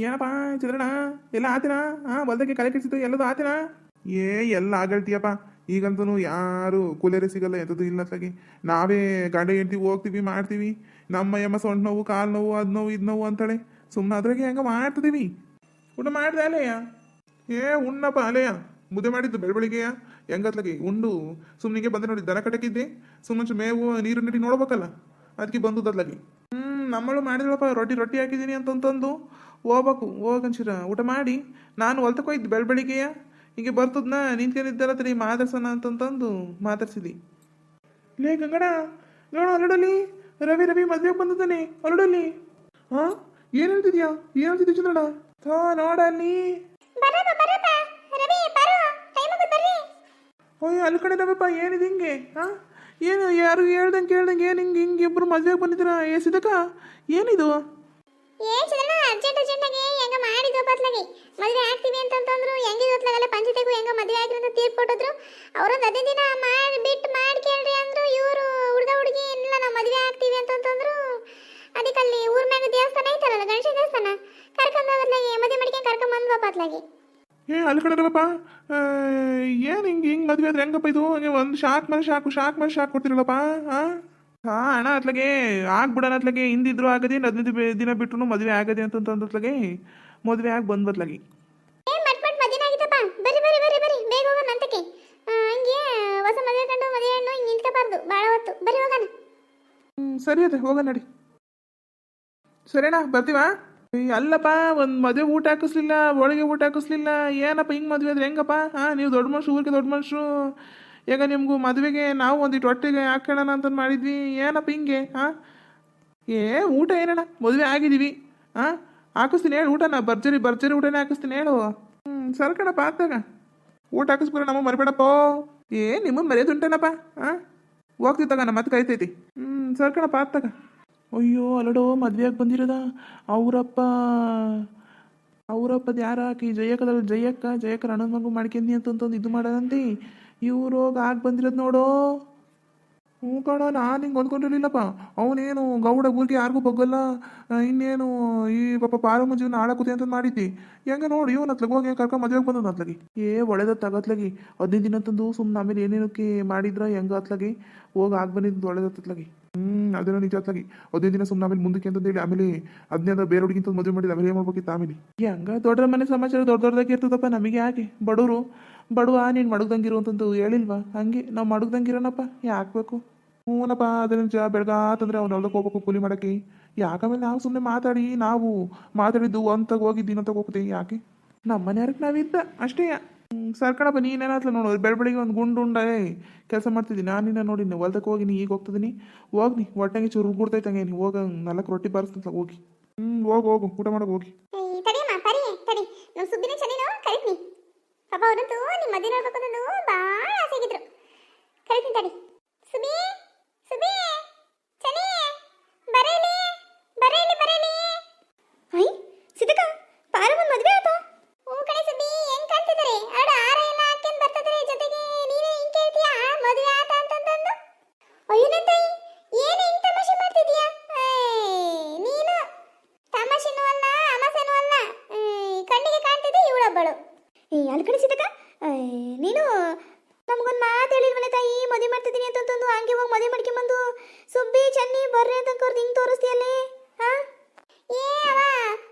ಏನಪ್ಪ, ಚಂದ್ರಣ್ಣ, ಎಲ್ಲ ಆತಿನಾ? ಹಾ ಹೊಲ್ದಕ್ಕೆ ಕಲೆ ಕೆಡ್ಸಿತ್ತು ಎಲ್ಲದು ಆತಿನಾ? ಏ, ಎಲ್ಲ ಆಗಳ್ತೀಯಪ್ಪ. ಈಗಂತೂ ಯಾರು ಕೂಲೇರೆ ಸಿಗಲ್ಲ ಎಂಥದ್ದು ಇಲ್ಲ ಸಗಿ ನಾವೇ ಗಂಡ ಹೆಂಡ್ತಿ ಹೋಗ್ತೀವಿ, ಮಾಡ್ತೀವಿ. ನಮ್ಮ ಎಮ್ಮ ಸೊಂಟ ನೋವು, ಕಾಲು ನೋವು, ಅದು ನೋವು, ಇದು ನೋವು ಅಂತಾಳೆ. ಸುಮ್ಮನೆ ಅದ್ರಾಗೆ ಹೆಂಗ ಮಾಡ್ತಿದೀವಿ? ಊಟ ಮಾಡ್ದೆ ಅಲೆಯ? ಏ, ಉಣ್ಣಪ್ಪ ಅಲೆಯ? ಮುದ್ದೆ ಮಾಡಿದ್ದು ಬೆಳವಳಿಗೆಯ ಹೆಂಗತ್ಲಾಗಿ? ಉಂಡು. ಸುಮ್ಮನಿಗೆ ಬಂದೆ ನೋಡಿ, ದನ ಕಟ್ಟಕ್ಕಿದ್ದೆ ಸುಮ್ಮನೆ ಮೇವು, ನೀರು ನೀಡಿ ನೋಡ್ಬೇಕಲ್ಲ. ಅದಕ್ಕೆ ಬಂದದ್ಲಾಗಿ. ಹ್ಮ್, ನಮ್ಮಳು ಮಾಡಿದ್ಳಪ್ಪ ರೊಟ್ಟಿ ರೊಟ್ಟಿ ಹಾಕಿದ್ದೀನಿ ಅಂತಂತಂದು. ಹೋಗ್ಬೇಕು ಹೋಗಂಚಿರ ಊಟ ಮಾಡಿ. ನಾನು ಹೊಲ್ತಕ್ಕೋಯ್ದು ಬೆಳ ಬೆಳಿಗ್ಗೆಯ ಹೀಗೆ ಬರ್ತದ್ನ? ನಿಂತ್ಕೊಂಡಿದ್ದಲ್ಲ ತಡಿ ಮಾತಾಡ್ಸೋಣ ಅಂತಂತಂದು ಮಾತಾಡ್ಸಿದಿ ಲೇ ಗಂಗಡ ಗಂಗಡ ಅಲ್ಲಡಲಿ. ರವಿ ರವಿ ಮದ್ವೆಗೆ ಬಂದಿದ್ದಾನೆ. ಅಲ್ಲಡಲಿ. ಹಾ ಏನ್ ಹೇಳ್ತಿದ್ಯಾ? ಏನ್ ಹೇಳ್ತಿದ್ಯ ಚಂದ್ರಣ್ಣ? ಥಾ ನೋಡಲ್ಲಿ ಓಯ್ ಅಲ್ಲಿ ಕಡೆ ರವಪ್ಪ ಏನಿದೆ ಹಿಂಗೆ? ಹಾ ಏನು ಯಾರು ಹೇಳ್ದಂಗೆ ಕೇಳ್ದಂಗೆ ಏನು ಹಿಂಗೆ ಹಿಂಗೆ ಇಬ್ಬರು ಮದ್ವೆಗೆ ಬಂದಿದ್ದೀರಾ? ಏ ಸಿದಕ ಏನಿದು? ಅರ್ಜೆಂಟ್ ಅರ್ಜೆಂಟಾಗಿ ಹೆಂಗ ಮಾಡಿದ್ವು ಬತ್ಲಾಗಿ ಮದುವೆ ಆಗ್ತೀವಿ ಅಂತಂತಂದ್ರು, ಹೆಂಗೆ ಗೊತ್ತಾಗಲ್ಲ ಪಂಚಾಯತಿಗೂ ಹೆಂಗ ಮದುವೆ ಆಗಿರೋ ತೀರ್ಪು ಕೊಟ್ಟಿದ್ರು. ಅವರೊಂದು ಅದೇ ದಿನ ಮಾಡಿ, ಬಿಟ್ಟು ಮಾಡ್ಕೇಳ್ರಿ ಅಂದ್ರು, ಇವರು ಹುಡುಗ ಹುಡುಗಿ, ಇಲ್ಲ, ನಾವು ಮದುವೆ ಆಗ್ತೀವಿ ಅಂತಂತಂದ್ರು ಅದಕ್ಕೆ ಅಲ್ಲಿ ಊರ್ ಮ್ಯಾಗ ದೇವಸ್ಥಾನ ಐತಲ್ಲ, ಗಣೇಶ ದೇವಸ್ಥಾನ? ಕರ್ಕೊಂಡ್ ಹೋಗತ್ಲಾಗಿ ಮದುವೆ ಮಾಡ್ಕೊಂಡು ಕರ್ಕೊಂಡ್ ಬಂದ್ವಾ ಬತ್ಲಾಗಿ ಏ, ಅಲ್ಲಿ ಕಡೆ ಏನ್ ಏನು ಹಿಂಗೆ ಹಿಂಗೆ ಮದ್ವೆ ಆದ್ರೆ ಹೆಂಗಪ್ಪ ಇದು? ಒಂದು ಶಾಕ್ ಮೇಲೆ ಶಾಕು, ಶಾಕ್ ಮೇಲೆ ಶಾಕ್ ಕೊಡ್ತಿರಲ್ಲಪ್ಪ ಹಾ ಹಾ ಅಣ್ಣ ಅತ್ಲಾಗೆ ಆಗ್ಬಿಡಣ ಅತ್ಲಾಗೆ. ಹಿಂದಿದ್ರು ಆಗದೆ ಹದಿನೈದು ದಿನ ಬಿಟ್ರು ಮದುವೆ ಆಗದೆ ಅಂತಂತಂದ್ಲಗೆ ಮದುವೆ ಆಗಿ ಬಂದ್ ಬತ್ಲಾಗಿ ಏ ಮಟ್ ಬೇಗ ಹೋಗೋಣ ಅಂತಕ್ಕೆ. ಹಂಗೆ ಹೊಸ ಮದುವೆ ಕಂಡು ಮದುವೆ ಹೆಣ್ಣು ಹಿಂಗೆ ನಿಂತ್ಕೋಬಾರ್ದು. ಭಾಳ ಹೊತ್ತು. ಬರಿ ಹೋಗೋಣ. ಹ್ಮ್ ಸರಿ ಅದೇ ಹೋಗ ನಡಿ. ಸರಿಣ್ಣ ಬರ್ತೀವಾ? ಅಲ್ಲಪ್ಪ ಒಂದು ಮದುವೆ ಊಟ ಹಾಕಿಸ್ಲಿಲ್ಲ ಒಳಗೆ ಊಟ ಹಾಕಿಸ್ಲಿಲ್ಲ. ಏನಪ್ಪ ಹಿಂಗೆ ಮದುವೆ ಅಂದ್ರೆ ಹೆಂಗಪ್ಪ? ಹಾಂ ನೀವು ದೊಡ್ಡ ಮನುಷ್ಯ ಊರಿಗೆ ದೊಡ್ಡ ಮನುಷ್ರು. ಈಗ ನಿಮಗೂ ಮದುವೆಗೆ ನಾವು ಒಂದಿಟ್ಟು ಹೊಟ್ಟೆಗೆ ಹಾಕೋಣ ಅಂತ ಮಾಡಿದ್ವಿ. ಏನಪ್ಪ ಹಿಂಗೆ ಹಾಂ ಏ, ಊಟ ಏನಣ್ಣ? ಮದುವೆ ಆಗಿದ್ದೀವಿ. ಹಾಂ ಹಾಕಿಸ್ತೀನಿ ಹೇಳು ಊಟನ. ಭರ್ಜರಿ ಭರ್ಜರಿ ಊಟನೇ ಹಾಕಿಸ್ತೀನಿ ಹೇಳು. ಹ್ಞೂ ಸರಿ ಕಣಪ್ಪ ಆಗ್ತಾಗ ಊಟ ಹಾಕಿಸ್ಬಿಡ, ನಮ್ಮ ಮರಿಬೇಡಪ್ಪ. ಏ ನಿಮ್ಮ ಮರ್ಯಾದುಂಟೇನಪ್ಪ ಹಾಂ ಹೋಗ್ತಿತ್ತಾಗ ತಗ ನಮ್ಮ ಮತ್ತೆ ಕಾಯ್ತೈತಿ ಹ್ಞೂ ಸರಿ ಕಣಪ್ಪ ಆಗ್ತಾಗ ಅಯ್ಯೋ, ಅಲ್ಲಡೋ ಮದುವೆಯಾಗಿ ಬಂದಿರೋದ? ಅವರಪ್ಪ, ಅವರಪ್ಪದ ಯಾರ ಆಕಿ ಜಯಕ್ಕದಲ್ಲಿ ಜಯಕ್ಕ ಜಯಕ್ಕ ಅಣ್ಣನ ಮಗು ಮಾಡ್ಕೊಂಡಿ ಅಂತಂತಂದು ಇದು ಮಾಡೋದಂತೆ? ಇವ್ರು ಹೋಗಿ ಆಗಿ ಬಂದಿರೋದು ನೋಡೋ? ಹ್ಞೂ ಕಣ, ನಾನು ಹಿಂಗೆ ಹೊಂದ್ಕೊಂಡಿರ್ಲಿಲ್ಲಪ್ಪ. ಅವನೇನು ಗೌಡ ಊರಿಗೆ ಯಾರಿಗೂ ಬಗ್ಗಲ್ಲ. ಇನ್ನೇನು ಈ ಪಾಪ ಪಾರಮ್ಮ ಜೀವನ ಹಾಳಾಕುತ್ತೆ ಅಂತ ಮಾಡಿದ್ದಿ. ಹೆಂಗೆ ನೋಡಿ, ಇವನು ಅತ್ಲಾಗ ಹೋಗಿ ಕರ್ಕೊಂಡು ಮದುವೆಗೆ ಬಂದದ ಹತ್ಲಗಿ. ಏ, ಒಳ್ಳೇದ ತಗತ್ಲಗಿ ಹದಿನೈದು ದಿನ ತಂದು ಸುಮ್ಮನೆ ಆಮೇಲೆ ಏನೇನಕ್ಕೆ ಮಾಡಿದ್ರ ಹೆಂಗ ಅತ್ಲಗಿ ಹೋಗಿ ಆಗಿ ಬಂದಿದ್ದು ಹತ್ಲಗಿ. ಹ್ಮ್ ಅದನ್ನ ನಿಜ ಹತ್ಲಗಿ. ಹದಿನೈದು ದಿನ ಸುಮ್ಮನೆ ಆಮೇಲೆ ಮುಂದಕ್ಕೆ ಅಂತಂದೇಳಿ ಆಮೇಲೆ ಹದಿನೈದು ಬೇರೆ ಹುಡುಗಿಂತ ಮದುವೆ ಮಾಡಿದ ಆಮೇಲೆ ಏನು ಮಾಡ್ಬೇಕಿತ್ತು ಆಮೇಲೆ? ಹೆಂಗ ದೊಡ್ಡ ಮನೆ ಸಮಾಚಾರ ದೊಡ್ಡ ದೊಡ್ಡದಾಗಿ ಇರ್ತದಪ್ಪ ನಮಗೆ ಯಾಕೆ? ಬಡವರು. ಬಡವ, ನೀನು ಮಡಗ್ದಂಗಿರು ಅಂತಂದು ಹೇಳಿಲ್ವಾ? ಹಂಗೆ, ನಾವು ಮಡಗ್ದಂಗಿರೋನಪ್ಪ ಯಾಕಬೇಕು ಹ್ಞೂನಪ್ಪ ಅದನ್ನ ಜ ಬೆಳಗಾತಂದ್ರೆ ಅವ್ನು ಹೊಲ್ದಕ್ಕೆ ಹೋಗ್ಬೇಕು ಕೂಲಿ ಮಾಡಕ್ಕೆ. ಯಾಕಮೇಲೆ ನಾವು ಸುಮ್ಮನೆ ಮಾತಾಡಿ, ನಾವು ಮಾತಾಡಿದ್ದು ಅಂತಾಗ ಹೋಗಿದ್ದು ಅಂತ ಹೋಗ್ತೀವಿ, ಯಾಕೆ? ನಮ್ಮ ಮನೆಯವ್ರಿಗೆ ನಾವಿದ್ದ ಅಷ್ಟೇ. ಸರ್ಕಣಪ್ಪ ನೀನೇನಾದ್ಲು ನೋಡು, ಬೆಳ ಬೆಳಿಗ್ಗೆ ಒಂದು ಗುಂಡು ಉಂಡೆ ಕೆಲಸ ಮಾಡ್ತಿದ್ದೀನಿ ನಾನು ನಿನ್ನ ನೋಡಿ ಹೊಲ್ದಕ್ಕೆ ಹೋಗಿನಿ ಈಗ ಹೋಗ್ತಿದ್ದೀನಿ ಹೋಗ್ನಿ ಹೊಟ್ಟೆಗೆ ಚೂರು ಹಂಗೆ, ನೀ ಹೋಗ, ನಾಲ್ಕು ರೊಟ್ಟಿ ಬಾರಿಸ್ತಂತ ಹೋಗಿ. ಹ್ಞೂ ಹೋಗು ಹೋಗು, ಊಟ ಮಾಡೋಕೆ ಹೋಗಿ ಏಯ್, ತಡಿಯಮ್ಮ ಪರಿ ತಡಿ ನಮ್ಮ ಸುಬ್ಬಿನ ಚನಿನು ಕರಿತೀನಿ ಪಾಪ ಅವರಂತೂ ನಿಮ್ಮ ಮದುವೆ ನೋಡ್ಬೇಕು ಭಾಳ ಆಸೆ ಆಗಿದ್ರು. ಕರಿತೀನಿ ತಡಿ ಸುಬಿ ಸುಬಿ ಚನಿ ಬರೇಲಿ ಬರೇಲಿ ಬರೇಲಿ ಐ ಸಿದ್ದಕ್ಕ ಪಾರಮ್ಮನ ಮದುವೆ ಆಯ್ತು ಹ್ಞೂ ಕಣೆ ಸುಬ್ಬಿ ಹೆಂಗ್ ಕಾಣ್ತಿದ್ದಾರೆ ಅವಳ ಆರ ಎಲ್ಲ ಹಾಕ್ಯಂಡ್ ಬರ್ತಿದ್ದಾರೆ ಜೊತೆಗೆ ನೀನೇ ಹಿಂಗ್ ಕೇಳ್ತೀಯಾ ಮದುವೆ ಆತ ಅಂತಂತಂದು ಅಯ್ಯೋ ನನ್ನ ತಾಯಿ ಏನು ಹಿಂಗ್ ತಮಾಷೆ ಮಾಡ್ತಿದೀಯಾ ಏಯ್, ನೀನು ತಮಾಷೆನೂ ಅಲ್ಲ ಅಮಾಸೆನೂ ಅಲ್ಲ ಏಯ್, ಕಣ್ಣಿಗೆ ಕಾಣ್ತಿದ್ದೆ ಇವಳೊಬ್ಬಳು ಏ ಅಲ್ಲಿ ಕಡೆ ಸಿದ್ದಕ್ಕ ನೀನು ನಮಗೊಂದು ಮಾತು ಹೇಳಿಲ್ವಲ್ಲ ತಾಯಿ ಮದುವೆ ಮಾಡ್ತಿದ್ದೀನಿ ಅಂತಂದು ಹಂಗೆ ಹೋಗಿ ಮದುವೆ ಮಾಡ್ಕೊಂಬಂದು ಸುಬ್ಬಿ, ಚನ್ನಿ, ಬರ್ರಿ ಅಂತ ಕರ್ದು ಹಿಂಗೆ ತೋರಿಸ್ತೀಯಲ್ಲಿ ಹಾ? ಏ ಅವ,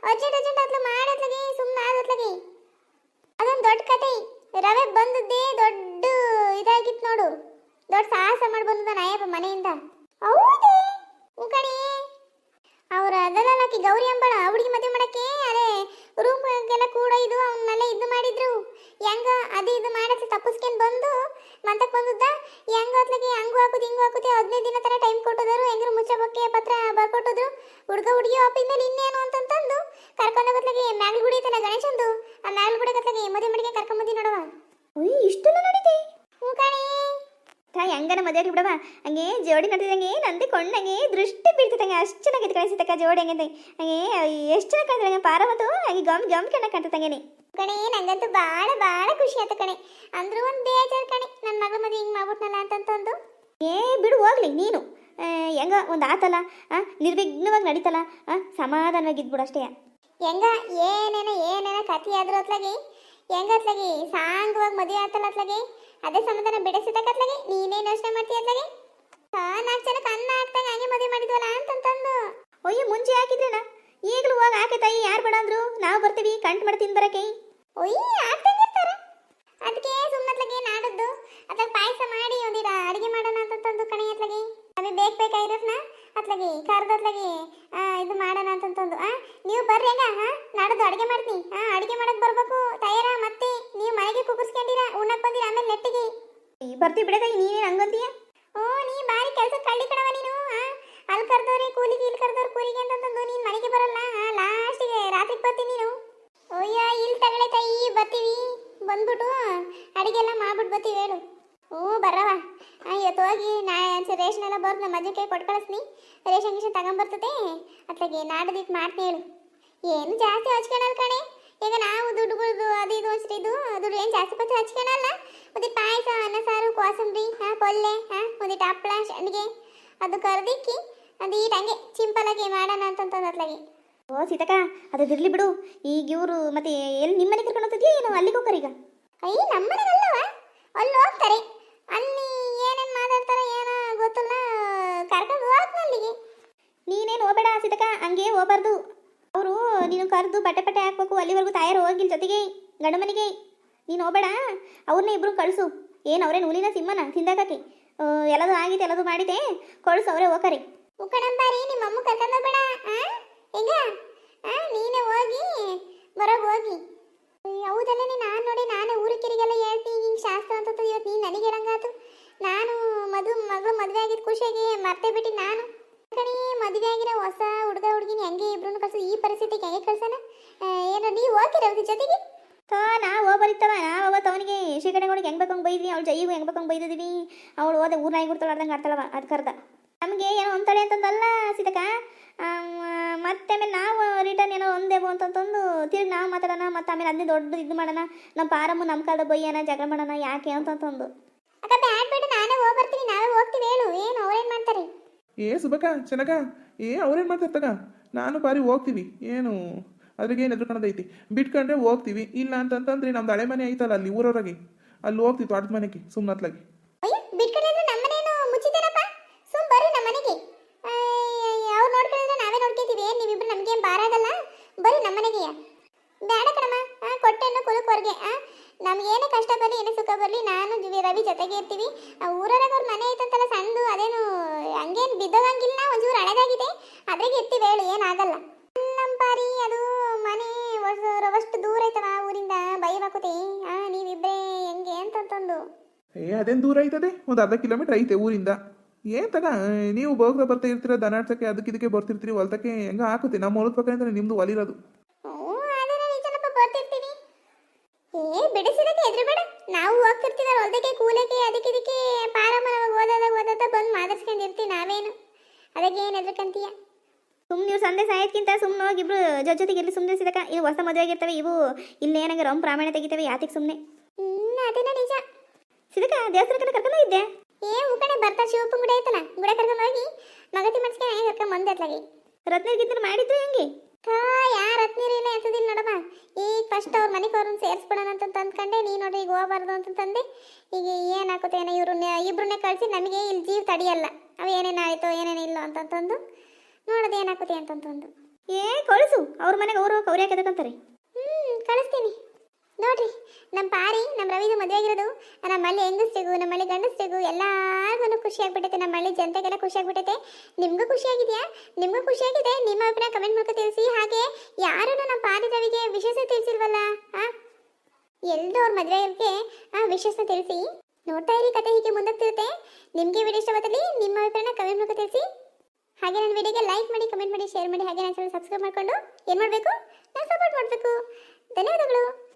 ಅರ್ಜೆಂಟ್ ಅರ್ಜೆಂಟ್ ಅತ್ಲ ಮಾಡತ್ಲಗೆ ಸುಮ್ಮನೆ ಆದತ್ಲಗೆ ಅದೊಂದು ದೊಡ್ಡ ಕತೆ. ರವೆ ಬಂದದ್ದೇ ದೊಡ್ಡ ಇದಾಗಿತ್ತು ನೋಡು. ದೊಡ್ಡ ಸಾಹಸ ಮಾಡಿ ಬಂದ ನಾಯಪ್ಪ ಮನೆಯಿಂದ. ಹೌದೇ? ಕಣೆ. ಅವ್ರ ಅದಲ್ಲ ಆಕಿ ಗೌರಿ ಅಂಬಳ ಹುಡುಗಿ ಮದುವೆ ಮಾಡಕ್ಕೆ ಅದೇ ರೂಮ್ ಎಲ್ಲ ಕೂಡ ಇದು ಅವನ್ನೆಲ್ಲ ಇದು ಮಾಡಿದ್ರು. ಹೆಂಗ, ಅದು ಇದು ಮಾಡಕ್ಕೆ ತಪ್ಪಿಸ್ಕೊಂಡ್ ಬಂದು ಮಂತಕ್ ಬಂದದ್ದ? ಹೆಂಗ್ ಹೊತ್ಲಗೆ ಹಂಗು ಹಾಕುದು ಹಿಂಗು ಹಾಕುತ್ತೆ ಹದಿನೈದು ದಿನ ತರ ಟೈಮ್ ಕೊಟ್ಟಿದ್ರು. ಹೆಂಗ್ರು ಮುಚ್ಚಬಕ್ಕೆ ಪತ್ರ ಬರ್ಕೊಟ್ಟಿದ್ರು. ಹುಡುಗ ಹುಡುಗಿ ಒಪ್ಪಿದ್ಮೇಲೆ ಇನ್ನೇನು ಅಂತಂತಂದು ಕರ್ಕೊಂಡು ಹೋಗತ್ಲಗೆ ಮ್ಯಾಗ್ಲ ಗುಡಿ ಐತಲ್ಲ ಗಣೇಶಂದು. ಆ ಮ್ಯಾಗ್ಲ ಗುಡಿ ಕತ್ಲಗೆ ಮದುವೆ ಮಡಿಗೆ ಕರ್ಕೊಂಡ್ ಬಂದಿ ನೋಡವ ಉಯ್ ಇಷ್ಟೆಲ್ಲ ನಡೀತಿ? ಹ್ಞೂ ಕಾಣಿ. ತಾ ಹೆಂಗನ ಮದುವೆ ಬಿಡವ ಹಂಗೆ ಜೋಡಿ ನಡೆದಂಗೆ ನಂದಿ ಕೊಂಡಂಗೆ ದೃಷ್ಟಿ ಬೀಳ್ತಿದ್ದಂಗೆ ಅಷ್ಟು ಚೆನ್ನಾಗಿತ್ತು ಕಳಿಸಿತಕ್ಕ ಜೋಡಿ ಹಂಗೆ ಹಂಗೆ ಎಷ್ಟು ಚೆನ್ನಾಗಿ ಕಾಣ್ತದಂಗೆ ಪಾರವತ್ತು ಹಂಗೆ ಗಮ್ ಗಮ್ ಕಣ್ಣ ಕಾಣ್ತದಂಗೆ ಕಣೆ ನಂಗಂತೂ ಭಾಳ ಭಾಳ ಖುಷಿ ಆಯ್ತು ಕಣೆ. ಅಂದ್ರೂ ಒಂದು ಬೇಜಾರು ಕಣೆ ನನ್ನ ಮಗಳ ಮದುವೆ ಹಿಂಗೆ ಮಾಡ್ಬಿಟ್ನಲ್ಲ ಅಂತಂತಂದು. ಏ ಬಿಡು ಹೋಗ್ಲಿ ನೀನು. ಹೆಂಗ ಒಂದು ಆತಲ್ಲ ಆ, ನಿರ್ವಿಘ್ನವಾಗಿ ನಡೀತಲ್ಲ ಆ, ಸಮಾಧಾನವಾಗಿ ಇದ್ಬಿಡು ಅಷ್ಟೇ. ಹೆಂಗ ಏನೇನ ಏನೇನ ಕತಿ ಆದ್ರೂ ಅತ್ಲಾಗಿ ಹೆಂಗ ಅತ್ಲಾಗಿ ಸಾಂಗವಾಗಿ ಮದುವೆ ಆತಲ್ಲ ಅತ್ಲಾಗಿ ಅದೇ ಸಮಾಧಾನ ಬಿಡಿಸಿದಕ್ಕತ್ಲಾಗಿ ನೀನೇನು ಯೋಚನೆ ಮಾಡ್ತೀಯ ಅತ್ಲಾಗಿ? ಹಾ ನಾಲ್ಕು ಜನ ಕಣ್ಣ ಹಾಕ್ದಂಗೆ ಹಂಗೆ ಮದುವೆ ಮಾಡಿದ್ವಲ್ಲ ಅಂತಂತಂದು. ಅಯ್ಯೋ ಮುಂಚೆ ಹಾಕಿದ್ರೇನ? ಈಗಲೂ ಹೋಗಿ ಹಾಕೆ ತಾಯಿ ಯಾರು ಬೇಡ ಅಂದ್ರು? ನಾವು ಬರ್ತೀವಿ ಕಂಟ್ ಮಾಡ್ತೀನಿ ಬರಕ್ಕೆ. ಒಯ್ಯ ಆಗ್ತಂಗೆ ಇರ್ತಾರ. ಅದಕ್ಕೆ ಸುಮ್ಮತ್ಲಾಗೆ ನಾಡದ್ದು ಅದ್ರಾಗ ಪಾಯಸ ಮಾಡಿ ಒಂದಿರ ಅಡಿಗೆ ಮಾಡೋಣ ಅಂತಂದು ಕಣಿ ಅತ್ಲಾಗಿ ಅದೇ ಬೇಕ್ ಬೇಕಾಗಿರೋದ್ನ ಅತ್ಲಾಗಿ ಆ ಇದು ಮಾಡೋಣ ಅಂತಂದು ಆ? ನೀವು ಬರ್ರಿ ಹೆಂಗ ಹಾ ನಾಡದ್ದು ಅಡಿಗೆ ಮಾಡ್ತೀನಿ ಹಾ ಅಡಿಗೆ ಮಾಡಕ್ ಬರ್ಬೇಕು ತಯಾರ ಮತ್ತೆ ನೀವು ಮನೆಗೆ ಕುಕ್ಕರ್ಸ್ಕೊಂಡಿರ ಉಣ್ಣಕ್ ಬಂದಿರ ಆಮೇಲೆ ನೆಟ್ಟಿಗೆ. ಬರ್ತೀವಿ ಬಿಡ ತಾಯಿ ನೀನೇನು ಹಂಗಂತೀಯ? ಓ ನೀ ಬಾರಿ ಕೆಲಸ ಕಳ್ಳಿ ಕಣವ ನೀನು ಆ? ಅಲ್ಲಿ ಕರ್ದವ್ರಿ ಕೂಲಿಗೆ ಇಲ್ಲಿ ಕರ್ದವ್ರು ಕೂಲಿಗೆ ಅಂತಂದು ನೀನ್ ಮನೆಗೆ ಬರಲ್ಲ ಲಾಸ್ಟಿಗೆ ರಾತ್ರಿಗೆ ಬರ್ತೀನಿ ನೀನು ಅಯ್ಯ ಇಲ್ಲಿ ತಗಳೆ ತಾಯಿ ಬರ್ತೀವಿ ಬಂದ್ಬಿಟ್ಟು ಅಡಿಗೆ ಎಲ್ಲ ಮಾಡ್ಬಿಟ್ಟು ಬತ್ತೀವಿ ಹೇಳು. ಹ್ಞೂ, ಬರವ. ಇವತ್ತು ಹೋಗಿ ನಾ ರೇಷನ್ ಎಲ್ಲ ಬರ್ದು ನಮ್ಮ ಅಜ್ಜಿ ಕೈ ಕೊಟ್ಟು ರೇಷನ್ ಗಿಷನ್ ತಗೊಂಬರ್ತದೆ ಅತ್ಲಾಗೆ ನಾಡದಿಟ್ಟು ಮಾಡ್ತೀನಿ ಹೇಳು. ಏನು ಜಾಸ್ತಿ ಹಚ್ಕೊಳಲ್ಲ ಕಣೆ. ಈಗ ನಾವು ದುಡ್ಡುಗಳದು ಅದು ಇದು ಅನ್ಸಿಟ್ಟು ಇದು, ದುಡ್ಡು ಏನು ಜಾಸ್ತಿ ಪತ್ರ ಹಚ್ಕೊಳಲ್ಲ. ಒಂದು ಪಾಯಸ, ಅನ್ನ ಸಾರು, ಕೋಸಂಬರಿ ಹಾಂ ಕೊಲ್ಲೆ ಹಾಂ ಒಂದಿಟ್ಟು ಹಪ್ಪಳ ಸಂಡಿಗೆ, ಅದು ಕರ್ದಿಕ್ಕಿ, ಅದು ಈಟ್ ಹಂಗೆ ಸಿಂಪಲಾಗಿ ಮಾಡೋಣ ಅಂತಂತಂದು ಅತ್ಲಾಗೆ. ಓ ಸೀತಕ್ಕ ಅದಿರ್ಲಿ ಬಿಡು. ಈಗ ಇವರು ಮತ್ತೆ ಎಲ್ಲಿ ನಿಮ್ಮನೆ ಕರ್ಕೊಂಡು ಹೋಗ್ತಿದ್ಯಾ ಏನು ಅಲ್ಲಿಗೆ ಹೋಗ್ತಾರೆ ಈಗ? ಅಯ್ಯ ನಮ್ಮನೆಗಲ್ಲವ ಅಲ್ಲಿ ಹೋಗ್ತಾರೆ. ಅಲ್ಲಿ ಏನೇನು ಮಾತಾಡ್ತಾರೆ ಏನೋ ಗೊತ್ತಿಲ್ಲ ಕರ್ಕೊಂಡು ಹೋಗ್ತಾನೆ ಅಲ್ಲಿಗೆ. ನೀನೇನು ಹೋಗ್ಬೇಡ ಸೀತಕ ಹಂಗೆ ಹೋಗ್ಬಾರ್ದು. ಅವರು ನೀನು ಕರೆದು ಬಟ್ಟೆ ಪಟ್ಟೆ ಹಾಕ್ಬೇಕು ಅಲ್ಲಿವರೆಗೂ ತಾಯಾರು ಹೋಗಿಲ್ಲ ಜೊತೆಗೆ ಗಂಡು ಮನೆಗೆ. ನೀನು ಹೋಗ್ಬೇಡ ಅವ್ರನ್ನ ಇಬ್ರು ಕಳಿಸು. ಏನು ಅವರೇ ನೂಲಿನ ಸಿಂಹನ ತಿಂದಾಕಿ ಎಲ್ಲದು ಆಗಿದೆ ಎಲ್ಲದು ಮಾಡಿದೆ ಕಳಿಸು ಅವರೇ ಹೋಗ್ಕರಿ ಮುಕ್ಕಣಂಬಾರಿ ನಿಮ್ಮ ಅಮ್ಮ ಕರ್ಕೊಂಡು ಹೋಗ್ಬೇಡ ಆ, ನೀನು ಹೋಗಿ ಬರೋಗ್ ಹೋಗಿ. ಹೌದಲ್ಲೇ ನಾನು ನೋಡಿ, ನಾನೇ ಊರಿಕಿರಿಗೆಲ್ಲ ಹೇಳ್ತೀನಿ ಹಿಂಗೆ ಶಾಸ್ತ್ರ ಅಂತ ಇವತ್ತು ನೀನು ನನಗೆ ಹೇಳಂಗಾತು. ನಾನು ಮದು ಮಗಳು ಮದುವೆ ಆಗಿದ್ದು ಖುಷಿಯಾಗಿ ಮರ್ತೇ ಬಿಟ್ಟು ನಾನು. ಕಣಿ, ಮದುವೆ ಆಗಿರೋ ಹೊಸ ಹುಡುಗ, ಹುಡುಗಿನ ಹೆಂಗೆ ಇಬ್ರು ಕಳ್ಸೋದು ಈ ಪರಿಸ್ಥಿತಿಗೆ ಹೆಂಗೆ ಕಳ್ಸೋಣ ಏನೋ ನೀವು ಹೋಗ್ತೀರ ಅವ್ರ ಜೊತೆಗೆ? ಥಾ ನಾವು ಹೋಗ್ಬರಿತ್ತವ ನಾವು ಅವತ್ತು ಅವನಿಗೆ ಶ್ರೀಕರಣಗಳಿಗೆ ಹೆಂಗೆ ಬೇಕಂಗೆ ಬೈದ್ವಿ, ಅವ್ಳು ಜೈಗೂ ಹೆಂಗೆ ಬೇಕಂಗೆ ಬೈದಿದ್ವಿ. ಅವಳು ಹೋದ ಊರ್ನಾಗಿ ಗುಡ್ತಾಳ್ದಂಗೆ ಆಡ್ತಾಳವ ಅದು ಕರ್ದ ನಮಗೆ ಏನೋ ಅಂತಾಳೆ ಅಂತಂದಲ್ಲ ಸೀತಕ್ಕ. ಮತ್ತೆ ಆಮೇಲೆ ನಾವು ರಿಟರ್ನ್ ಏನೋ ಒಂದೇವು ಅಂತಂತಂದು ತಿರುಗಿ ನಾವು ಮಾತಾಡೋಣ ಮತ್ತೆ ಆಮೇಲೆ ಅದನ್ನೇ ದೊಡ್ಡ ಇದು ಮಾಡೋಣ. ನಮ್ಮ ಪಾರಮ್ಮ ನಮ್ಮ ಕಾಲದ ಬೈಯೋಣ ಜಗಳ ಮಾಡೋಣ ಯಾಕೆ ಅಂತಂತಂದು ಅಕ್ಕ ಬ್ಯಾಡ್ ಬೇಡ ನಾನೇ ಹೋಗಿ ಬರ್ತೀನಿ ನಾವೇ ಹೋಗ್ತೀವಿ ಹೇಳು. ಏನು ಅವ್ರೇನು ಮಾಡ್ತಾರೆ? ಏ ಸುಬಕ ಚೆನ್ನಕ ಏ ಅವ್ರೇನು ಮಾಡ್ತಾರೆ ತಗ? ನಾನು ಬಾರಿ ಹೋಗ್ತೀವಿ. ಏನು ಅದ್ರಿಗೆ ಏನು ಎದ್ರುಕೊಳ್ಳೋದೈತಿ ಬಿಟ್ಕೊಂಡ್ರೆ ಹೋಗ್ತೀವಿ. ಇಲ್ಲ ಅಂತಂತಂದ್ರೆ ನಮ್ದು ಹಳೆ ಮನೆ ಐತಲ್ಲ ಅಲ್ಲಿ ಊರವ್ರಿಗೆ ಅಲ್ಲಿ ಹೋಗ್ತೀವಿ ತೋಟದ ಮನೆಗೆ ಸುಮ್ಮನತ್ಲಾಗಿ ಅಯ್ಯೋ ಬಿಟ್ಕೊಂಡಿದ್ರೆ ನಮ್ಮನೇನು ಮುಚ್ಚಿದ್ದೇನಪ್ಪ ಸುಮ್ ಬರ್ರಿ ನಮ್ಮ ಮನೆಗೆ ಅವ್ರು ನೋಡ್ಕೊಂಡಿದ್ರೆ ನಾವೇ ನೋಡ್ಕೊತೀವಿ ಏನ್ ನೀವಿಬ್ರು ನಮ್ಗೆ ಏನ್ ಭಾರ ಆಗಲ್ಲ ಬರ್ರಿ ನಮ್ಮ ಮನೆಗೆ ಬೇಡ ಕಣಮ್ಮ ಆ, ಕೊಟ್ಟೆನ್ನು ಕುಲಕ್ವರ್ಗೆ ಆ? ಏನೇ ಕಷ್ಟ ಬರಲಿ, ಏನೇ ಸುಖ ಬರಲಿ, ನಾನು ರವಿ ಜೊತೆಗೆ ಇರ್ತೀವಿ. ಆ, ಊರೊಳಗೆ ಅವ್ರ ಮನೆ ಐತಂತಲ್ಲ ಸಂದು, ಅದೇನು ಹಂಗೇನು ಬಿದ್ದೋಗಂಗಿಲ್ಲ ಒಂಚೂರು ಹಳೆದಾಗಿದೆ. ಅದ್ರಾಗ ಇರ್ತೀವಿ ಹೇಳಿ, ಏನಾಗಲ್ಲ. ನಮ್ಮ ಪಾರಿ, ಅದು ಮನೆ ಅಷ್ಟು ದೂರ ಐತವ ಊರಿಂದ? ಬೈವಾಕುತಿ ಆ, ನೀವಿಬ್ರೇ ಹೆಂಗೆ ಅಂತಂತಂದು. ಏ, ಅದೇನು ದೂರ ಐತದೆ? ಒಂದು ಅರ್ಧ ಕಿಲೋಮೀಟರ್ ಐತೆ ಊರಿಂದ. ಏನ್ ತಗ ನೀವು ಬೋಗ್ದ ಬರ್ತಾ ಇರ್ತೀರ ದನಾಡ್ಸಕ್ಕೆ ಅದಕ್ಕೆ ಇದಕ್ಕೆ ಬರ್ತಿರ್ತೀರಿ, ಹೊಲ್ತಕ್ಕೆ ಹೆಂಗ ಹಾಕುತ್ತೆ? ನಮ್ಮ ಹೊಲದ ಪಕ್ಕ ನಿಮ್ದು ಒಲಿರೋದು ಹ್ಞೂ ಅದೇನ ನಿಜನಪ್ಪ ಬರ್ತಿರ್ತೀವಿ ಏ ಬಿಡಿಸಿದಕ್ಕೆ ಎದುರು ಬೇಡ ನಾವು ಹೋಗ್ತಿರ್ತೀವಿ ಹೊಲ್ದಕ್ಕೆ ಕೂಲಕ್ಕೆ ಅದಕ್ಕೆ ಇದಕ್ಕೆ ಪಾರಮ್ಮ ನಮಗೆ ಓದೋದಾಗ ಓದೋದ ಬಂದು ಮಾತಾಡ್ಸ್ಕೊಂಡಿರ್ತೀವಿ ನಾವೇನು. ಅದಕ್ಕೆ ಏನು ಹೆದ್ರಕಂತೀಯ? ಸುಮ್ಮನೆ ನೀವು ಸಂದೆ ಸಾಯೋದ್ಕಿಂತ ಸುಮ್ಮನೆ ಹೋಗಿ ಇಬ್ರು ಜೊತೆ ಜೊತೆಗೆ ಇರ್ಲಿ ಸುಮ್ಮನೆ ಸಿದಕ ಇವು ಹೊಸ ಮದುವೆ ಆಗಿರ್ತವೆ ಇವು ಇಲ್ಲಿ ಏನಾಗ ರೊಮ್ ಪ್ರಾಮಾಣ್ಯ ತೆಗಿತವೆ ಯಾತಿಗೆ ಸುಮ್ಮನೆ ಹ್ಞೂ ಅದೇನ ನಿಜ? ಸಿದಕ ದೇವಸ್ಥಾನಕ್ಕೆ ಕರ್ಕೊಂಡು ಇದ್ದೆ ಏ ಊಕಣೆ ಬರ್ತಾ ಶಿವಪ್ಪ ಗುಡ ಐತಲ್ಲ ಗುಡ ಕರ್ಕೊಂಡು ಹೋಗಿ ಮಗತಿ ಮಾಡಿಸ್ಕೊಂಡು ಕರ್ಕೊಂಡು ಬಂದೆ ರತ್ನ ರತ್ನಗಿದ್ದರೆ ಮಾಡಿದ್ರು ಹೆಂಗೆ? ಯಾರ ಹತ್ನೀರು ಇಲ್ಲ ಎತ್ತದಿಲ್ಲ ನೋಡಮ್ಮ. ಈಗ ಫಸ್ಟ್ ಅವ್ರ ಮನೆಗೆ ಅವ್ರನ್ನ ಸೇರಿಸ್ಬಿಡೋಣ ಅಂತ ಅಂದ್ಕೊಂಡೆ ನೀ ನೋಡ್ರಿ ಈಗ ಹೋಗಬಾರ್ದು ಅಂತಂದೆ ಈಗ ಏನೋ ಇವ್ರನ್ನ ಇಬ್ಬರನ್ನೇ ಕಳಿಸಿ ನಮಗೆ ಇಲ್ಲಿ ಜೀವ ತಡಿಯಲ್ಲ. ಅವು ಏನೇನು ಆಯಿತು ಏನೇನು ಇಲ್ಲ ಅಂತಂತಂದು ನೋಡೋದು ಏನಾಗುತ್ತೆ ಅಂತಂತಂದು ಏ ಕಳಿಸು. ಅವ್ರ ಮನೆಗೆ ಅವರು ಕೌರಿ ಹಾಕಿದಕ್ಕಂತಾರೆ ಹ್ಞೂ ಕಳಿಸ್ತೀನಿ. ನೋಡ್ರಿ ನಮ್ಮ ಪಾರಿ ನಮ್ಮ ರವಿದು ಮದುವೆ ಆಗಿರೋದು. ನಮ್ಮ ಹಳ್ಳಿ ಹೆಂಗಸ್ರಿಗೂ ನಮ್ಮ ಹಳ್ಳಿ ಗಂಡಸ್ರಿಗೂ ಎಲ್ಲರಿಗೂ ಖುಷಿ ಆಗ್ಬಿಟ್ಟೈತೆ ನಮ್ಮ ಹಳ್ಳಿ ಜನತೆಗೆಲ್ಲ ಖುಷಿ ಆಗ್ಬಿಟ್ಟೈತೆ ನಿಮಗೂ ಖುಷಿ ಆಗಿದೆಯಾ? ನಿಮಗೂ ಆಗಿದೆ? ನಿಮ್ಮ ಅಭಿಪ್ರಾಯ ಕಮೆಂಟ್ ಮೂಲಕ ತಿಳಿಸಿ. ಹಾಗೆ ಯಾರೂ ನಮ್ಮ ಪಾರಿ ರವಿಗೆ ವಿಶೇಷ ತಿಳಿಸಿಲ್ವಲ್ಲ, ಆ? ಎಲ್ಲದೂ ಅವ್ರ ಮದುವೆಗೆ ಆ, ವಿಶೇಷ ತಿಳಿಸಿ. ನೋಡ್ತಾ ಇರಿ, ಕತೆ ಹೀಗೆ ಮುಂದಕ್ತಿರುತ್ತೆ ನಿಮಗೆ ವಿಡಿಯೋ ಇಷ್ಟವಾದಲ್ಲಿ ನಿಮ್ಮ ಅಭಿಪ್ರಾಯನ ಕಮೆಂಟ್ ಮೂಲಕ ತಿಳಿಸಿ. ಹಾಗೆ ನನ್ನ ವಿಡಿಯೋಗೆ ಲೈಕ್ ಮಾಡಿ, ಕಮೆಂಟ್ ಮಾಡಿ, ಶೇರ್ ಮಾಡಿ, ಹಾಗೆ ನನ್ನ ಚಾನಲ್ ಸಬ್ಸ್ಕ್ರೈಬ್ ಮಾಡಿಕೊಂಡು ಏನು ಮಾಡಬೇಕು? ನಾನು ಸಪೋರ್ಟ್ ಮಾಡಬೇಕು. ಧನ್ಯವಾದಗಳು.